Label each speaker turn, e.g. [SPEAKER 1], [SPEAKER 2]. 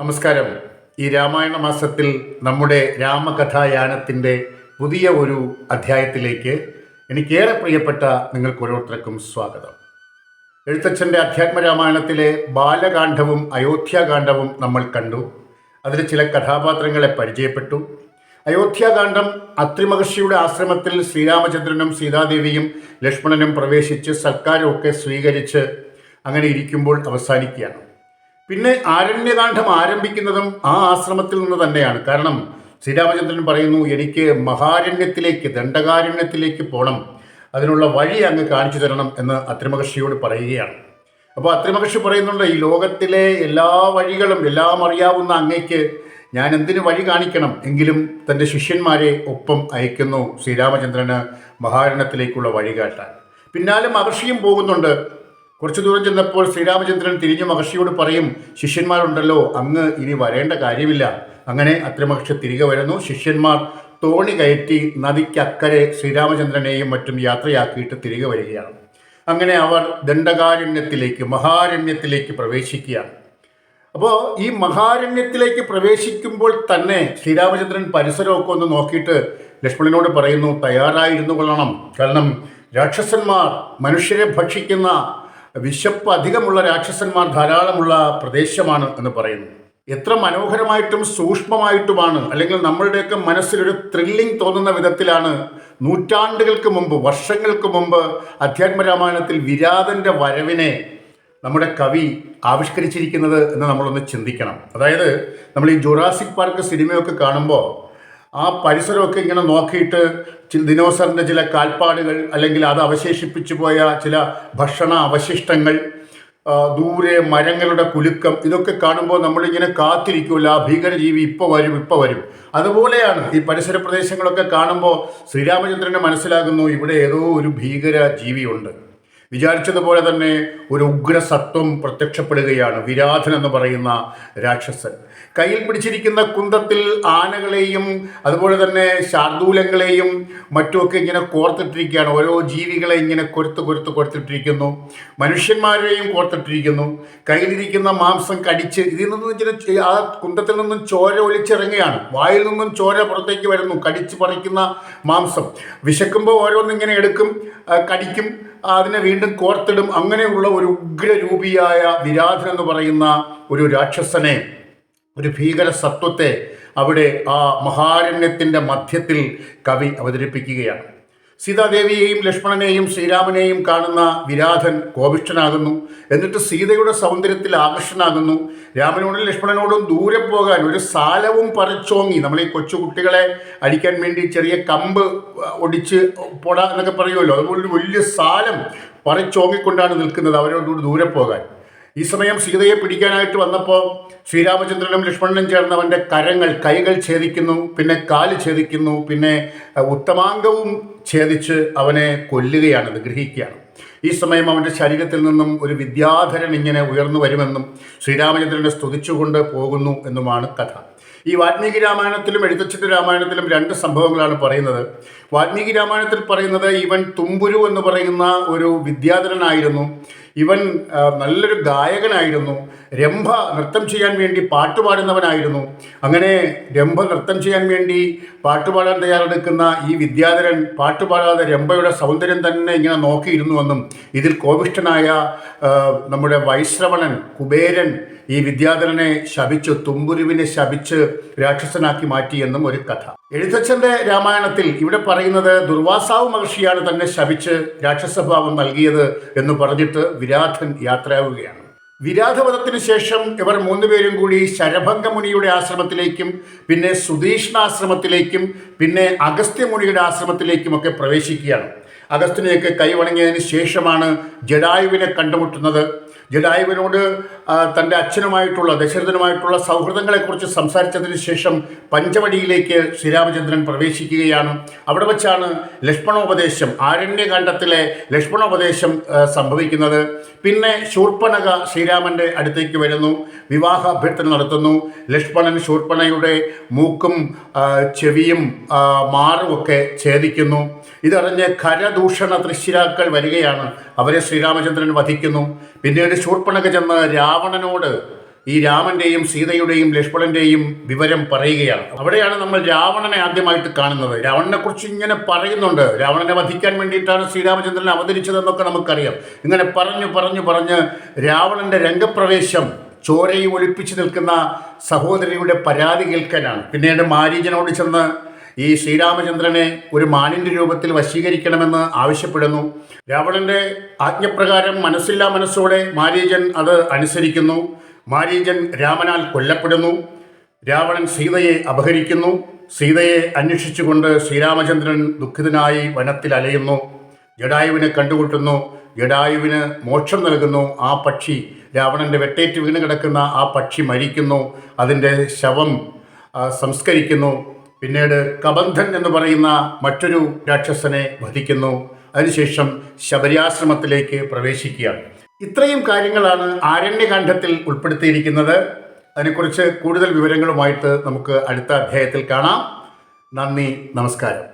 [SPEAKER 1] നമസ്കാരം. ഈ രാമായണ മാസത്തിൽ നമ്മുടെ രാമകഥായാനത്തിന്റെ പുതിയ ഒരു അധ്യായത്തിലേക്ക് എനിക്കേറെ പ്രിയപ്പെട്ട നിങ്ങൾക്ക് ഓരോരുത്തർക്കും സ്വാഗതം. എഴുത്തച്ഛന്റെ അധ്യാത്മരാമായണത്തിലെ ബാലകാന്ഡവും അയോധ്യാകാന്ഡവും നമ്മൾ കണ്ടു. അതിൽ ചില കഥാപാത്രങ്ങളെ പരിചയപ്പെട്ടു. അയോധ്യാകാന്ഡം അത്രിമഹർഷിയുടെ ആശ്രമത്തിൽ ശ്രീരാമചന്ദ്രനും സീതാദേവിയും ലക്ഷ്മണനും പ്രവേശിച്ച് സർക്കാരൊക്കെ സ്വീകരിച്ച് അങ്ങനെ ഇരിക്കുമ്പോൾ അവസാനിക്കുകയാണ്. പിന്നെ ആരണ്യകാന്ഡം ആരംഭിക്കുന്നതും ആ ആശ്രമത്തിൽ നിന്ന് തന്നെയാണ്. കാരണം ശ്രീരാമചന്ദ്രൻ പറയുന്നു എനിക്ക് മഹാരണ്യത്തിലേക്ക് ദണ്ഡകാരണ്യത്തിലേക്ക് പോകണം അതിനുള്ള വഴി അങ്ങ് കാണിച്ചു തരണം എന്ന് അത്രിമഹർഷിയോട് പറയുകയാണ്. അപ്പോൾ അത്രിമഹർഷി പറയുന്നുണ്ട് ഈ ലോകത്തിലെ എല്ലാ വഴികളും എല്ലാം അറിയാവുന്ന അങ്ങയ്ക്ക് ഞാൻ എന്തിന് വഴി കാണിക്കണം? എങ്കിലും തന്റെ ശിഷ്യന്മാരെ ഒപ്പം അയക്കുന്നു ശ്രീരാമചന്ദ്രന് മഹാരണത്തിലേക്കുള്ള വഴി കാട്ടാൻ. പിന്നാലെ മഹർഷിയും പോകുന്നുണ്ട് കുറച്ചു ദൂരം ചെന്നപ്പോൾ ശ്രീരാമചന്ദ്രൻ തിരിഞ്ഞു മഹർഷിയോട് പറയും ശിഷ്യന്മാരുണ്ടല്ലോ അങ്ങ് ഇനി വരേണ്ട കാര്യമില്ല. അങ്ങനെ അത്രമഹർഷി തിരികെ വരുന്നു. ശിഷ്യന്മാർ തോണി കയറ്റി നദിക്കക്കരെ ശ്രീരാമചന്ദ്രനെയും മറ്റും യാത്രയാക്കിയിട്ട് തിരികെ വരികയാണ്. അങ്ങനെ അവർ ദണ്ഡകാരണ്യത്തിലേക്ക് മഹാരണ്യത്തിലേക്ക് പ്രവേശിക്കുകയാണ്. അപ്പോൾ ഈ മഹാരണ്യത്തിലേക്ക് പ്രവേശിക്കുമ്പോൾ തന്നെ ശ്രീരാമചന്ദ്രൻ പരിസരമൊക്കെ ഒന്ന് നോക്കിയിട്ട് ലക്ഷ്മണനോട് പറയുന്നു തയ്യാറായിരുന്നു കൊള്ളണം. കാരണം രാക്ഷസന്മാർ മനുഷ്യരെ ഭക്ഷിക്കുന്ന വിശപ്പ് അധികമുള്ള രാക്ഷസന്മാർ ധാരാളമുള്ള പ്രദേശമാണ് എന്ന് പറയുന്നു. എത്ര മനോഹരമായിട്ടും സൂക്ഷ്മമായിട്ടുമാണ് അല്ലെങ്കിൽ നമ്മളുടെയൊക്കെ മനസ്സിലൊരു ത്രില്ലിംഗ് തോന്നുന്ന വിധത്തിലാണ് നൂറ്റാണ്ടുകൾക്ക് മുമ്പ് വർഷങ്ങൾക്ക് മുമ്പ് അധ്യാത്മരാമായണത്തിൽ വിരാതന്റെ വരവിനെ നമ്മുടെ കവി ആവിഷ്കരിച്ചിരിക്കുന്നത് എന്ന് നമ്മളൊന്ന് ചിന്തിക്കണം. അതായത് നമ്മൾ ഈ ജുറാസിക് പാർക്ക് സിനിമയൊക്കെ കാണുമ്പോൾ ആ പരിസരമൊക്കെ ഇങ്ങനെ നോക്കിയിട്ട് ദിനോസറിന്റെ ചില കാൽപ്പാടുകൾ അല്ലെങ്കിൽ അത് അവശേഷിപ്പിച്ചു പോയ ചില ഭക്ഷണ അവശിഷ്ടങ്ങൾ ദൂരെ മരങ്ങളുടെ കുലുക്കം ഇതൊക്കെ കാണുമ്പോൾ നമ്മളിങ്ങനെ കാത്തിരിക്കില്ല ആ ഭീകരജീവി ഇപ്പോൾ വരും ഇപ്പോൾ വരും. അതുപോലെയാണ് ഈ പരിസര പ്രദേശങ്ങളൊക്കെ കാണുമ്പോൾ ശ്രീരാമചന്ദ്രന് മനസ്സിലാകുന്നു ഇവിടെ ഏതോ ഒരു ഭീകര ജീവിയുണ്ട് വിചാരിച്ചതുപോലെ തന്നെ ഒരു ഉഗ്രസത്വം പ്രത്യക്ഷപ്പെടുകയാണ് വിരാധൻ എന്ന് പറയുന്ന രാക്ഷസൻ. കയ്യിൽ പിടിച്ചിരിക്കുന്ന കുന്തത്തിൽ ആനകളെയും അതുപോലെ തന്നെ ശാർദൂലങ്ങളെയും മറ്റുമൊക്കെ ഇങ്ങനെ കോർത്തിട്ടിരിക്കുകയാണ്. ഓരോ ജീവികളെ ഇങ്ങനെ കൊരുത്ത് കൊരുത്ത് കൊരുത്തിട്ടിരിക്കുന്നു. മനുഷ്യന്മാരെയും കോർത്തിട്ടിരിക്കുന്നു. കയ്യിലിരിക്കുന്ന മാംസം കടിച്ച് ഇതിൽ നിന്നും ഇങ്ങനെ ആ കുന്തത്തിൽ നിന്നും ചോര ഒലിച്ചിറങ്ങുകയാണ്. വായിൽ നിന്നും ചോര പുറത്തേക്ക് വരുന്നു. കടിച്ച് പറിക്കുന്ന മാംസം. വിശക്കുമ്പോൾ ഓരോന്നിങ്ങനെ എടുക്കും കടിക്കും. അതിനെ വീണ്ടും കോർത്തിടും. അങ്ങനെയുള്ള ഒരു ഉഗ്രരൂപിയായ വിരാധൻ എന്ന് പറയുന്ന ഒരു രാക്ഷസനെ ഒരു ഭീകര സത്വത്തെ അവിടെ ആ മഹാരണ്യത്തിന്റെ മധ്യത്തിൽ കവി അവതരിപ്പിക്കുകയാണ്. സീതാദേവിയെയും ലക്ഷ്മണനെയും ശ്രീരാമനെയും കാണുന്ന വിരാധൻ കോപിഷ്ഠനാകുന്നു. എന്നിട്ട് സീതയുടെ സൗന്ദര്യത്തിൽ ആകർഷനാകുന്നു. രാമനോടും ലക്ഷ്മണനോടും ദൂരെ പോകാൻ ഒരു സാലവും പറിച്ചോങ്ങി. നമ്മൾ ഈ കൊച്ചുകുട്ടികളെ അടിക്കാൻ വേണ്ടി ചെറിയ കമ്പ് ഒടിച്ച് പൊട എന്നൊക്കെ പറയുമല്ലോ. അതുപോലെ വലിയ സാലം പറിച്ചോങ്ങിക്കൊണ്ടാണ് നിൽക്കുന്നത് അവരോട് ദൂരെ പോകാൻ. ഈ സമയം സീതയെ പിടിക്കാനായിട്ട് വന്നപ്പോൾ ശ്രീരാമചന്ദ്രനും ലക്ഷ്മണനും ചേർന്ന് അവന്റെ കരങ്ങൾ കൈകൾ ഛേദിക്കുന്നു പിന്നെ കാൽ ഛേദിക്കുന്നു പിന്നെ ഉത്തമാംഗവും ഛേദിച്ച് അവനെ കൊല്ലുകയാണ് ഗ്രഹിക്കുകയാണ്. ഈ സമയം അവന്റെ ശരീരത്തിൽ നിന്നും ഒരു വിദ്യാധരൻ ഇങ്ങനെ ഉയർന്നു വരുമെന്നും ശ്രീരാമചന്ദ്രനെ സ്തുതിച്ചുകൊണ്ട് പോകുന്നു എന്നുമാണ് കഥ. ഈ വാൽമീകി രാമായണത്തിലും എഴുത്തച്ഛന്റെ രാമായണത്തിലും രണ്ട് സംഭവങ്ങളാണ് പറയുന്നത്. വാൽമീകി രാമായണത്തിൽ പറയുന്നത് ഇവൻ തുമ്പുരു എന്ന് പറയുന്ന ഒരു വിദ്യാധരനായിരുന്നു. ഇവൻ നല്ലൊരു ഗായകനായിരുന്നു. രംഭ നൃത്തം ചെയ്യാൻ വേണ്ടി പാട്ടുപാടുന്നവനായിരുന്നു അങ്ങനെ രംഭ നൃത്തം ചെയ്യാൻ വേണ്ടി പാട്ടുപാടാൻ തയ്യാറെടുക്കുന്ന ഈ വിദ്യാധരൻ പാട്ടുപാടാതെ രംഭയുടെ സൗന്ദര്യം തന്നെ ഇങ്ങനെ നോക്കിയിരുന്നുവെന്നും ഇതിൽ കോപിഷ്ഠനായ നമ്മുടെ വൈശ്രവണൻ കുബേരൻ ഈ വിദ്യാധരനെ ശപിച്ചു തുമ്പുരുവിനെ ശപിച്ച് രാക്ഷസനാക്കി മാറ്റിയെന്നും ഒരു കഥ. എഴുത്തച്ഛന്റെ രാമായണത്തിൽ ഇവിടെ പറയുന്നത് ദുർവാസാവ് മഹർഷിയാണ് തന്നെ ശപിച്ച് രാക്ഷസഭാവം നൽകിയത് എന്ന് പറഞ്ഞിട്ട് വിരാധൻ യാത്രയാവുകയാണ്. വിരാധവധത്തിന് ശേഷം ഇവർ മൂന്നുപേരും കൂടി ശരഭംഗമുനിയുടെ ആശ്രമത്തിലേക്കും പിന്നെ സുധീഷ്ണാശ്രമത്തിലേക്കും പിന്നെ അഗസ്ത്യമുനിയുടെ ആശ്രമത്തിലേക്കുമൊക്കെ പ്രവേശിക്കുകയാണ്. അഗസ്ത്യനെയൊക്കെ കൈവണങ്ങിയതിന് ശേഷമാണ് ജഡായുവിനെ കണ്ടുമുട്ടുന്നത്. ജഡായുവിനോട് തന്റെ അച്ഛനുമായിട്ടുള്ള ദശരഥനുമായിട്ടുള്ള സൗഹൃദങ്ങളെക്കുറിച്ച് സംസാരിച്ചതിന് ശേഷം പഞ്ചവടിയിലേക്ക് ശ്രീരാമചന്ദ്രൻ പ്രവേശിക്കുകയാണ്. അവിടെ വച്ചാണ് ലക്ഷ്മണോപദേശം ആരണ്യകാന്ഡത്തിലെ ലക്ഷ്മണോപദേശം സംഭവിക്കുന്നത്. പിന്നെ ശൂർപ്പണക ശ്രീരാമന്റെ അടുത്തേക്ക് വരുന്നു. വിവാഹ അഭ്യർത്ഥന നടത്തുന്നു. ലക്ഷ്മണൻ ശൂർപ്പണയുടെ മൂക്കും ചെവിയും മാറുമൊക്കെ ഛേദിക്കുന്നു. ഇതറിഞ്ഞ് ഖരദൂഷണ തൃശ്ശിരാക്കൾ വരികയാണ്. അവരെ ശ്രീരാമചന്ദ്രൻ വധിക്കുന്നു. പിന്നീട് ശൂർപ്പണക ചെന്ന് രാവണനോട് ഈ രാമന്റെയും സീതയുടെയും ലക്ഷ്മണന്റെയും വിവരം പറയുകയാണ്. അവിടെയാണ് നമ്മൾ രാവണനെ ആദ്യമായിട്ട് കാണുന്നത്. രാവണനെ കുറിച്ച് ഇങ്ങനെ പറയുന്നുണ്ട്. രാവണനെ വധിക്കാൻ വേണ്ടിയിട്ടാണ് ശ്രീരാമചന്ദ്രൻ അവതരിച്ചതെന്നൊക്കെ നമുക്കറിയാം. ഇങ്ങനെ പറഞ്ഞു പറഞ്ഞു പറഞ്ഞ് രാവണന്റെ രംഗപ്രവേശം ചോരയെ ഒളിപ്പിച്ചു നിൽക്കുന്ന സഹോദരിയുടെ പരാതി കേൾക്കാനാണ് പിന്നീട് മാരീജനോട് ചെന്ന് ഈ ശ്രീരാമചന്ദ്രനെ ഒരു മാനിന്റെ രൂപത്തിൽ വശീകരിക്കണമെന്ന് ആവശ്യപ്പെടുന്നു. രാവണന്റെ ആജ്ഞപ്രകാരം മനസ്സില്ലാ മനസ്സോടെ മാരീജൻ അത് അനുസരിക്കുന്നു. മാരീജൻ രാമനാൽ കൊല്ലപ്പെടുന്നു. രാവണൻ സീതയെ അപഹരിക്കുന്നു. സീതയെ അന്വേഷിച്ചുകൊണ്ട് ശ്രീരാമചന്ദ്രൻ ദുഃഖിതനായി വനത്തിൽ അലയുന്നു. ജഡായുവിനെ കണ്ടുകൂട്ടുന്നു ജഡായുവിന് മോക്ഷം നൽകുന്നു. ആ പക്ഷി രാവണന്റെ വെട്ടേറ്റ് വീണ് കിടക്കുന്ന ആ പക്ഷി മരിക്കുന്നു. അതിന്റെ ശവം സംസ്കരിക്കുന്നു. പിന്നീട് കബന്ധൻ എന്ന് പറയുന്ന മറ്റൊരു രാക്ഷസനെ വധിക്കുന്നു. അതിനുശേഷം ശബരിയാശ്രമത്തിലേക്ക് പ്രവേശിക്കുകയാണ്. ഇത്രയും കാര്യങ്ങളാണ് ആരണ്യകാന്ഡത്തിൽ ഉൾപ്പെടുത്തിയിരിക്കുന്നത്. അതിനെക്കുറിച്ച് കൂടുതൽ വിവരങ്ങളുമായിട്ട് നമുക്ക് അടുത്ത അധ്യായത്തിൽ കാണാം. നന്ദി നമസ്കാരം.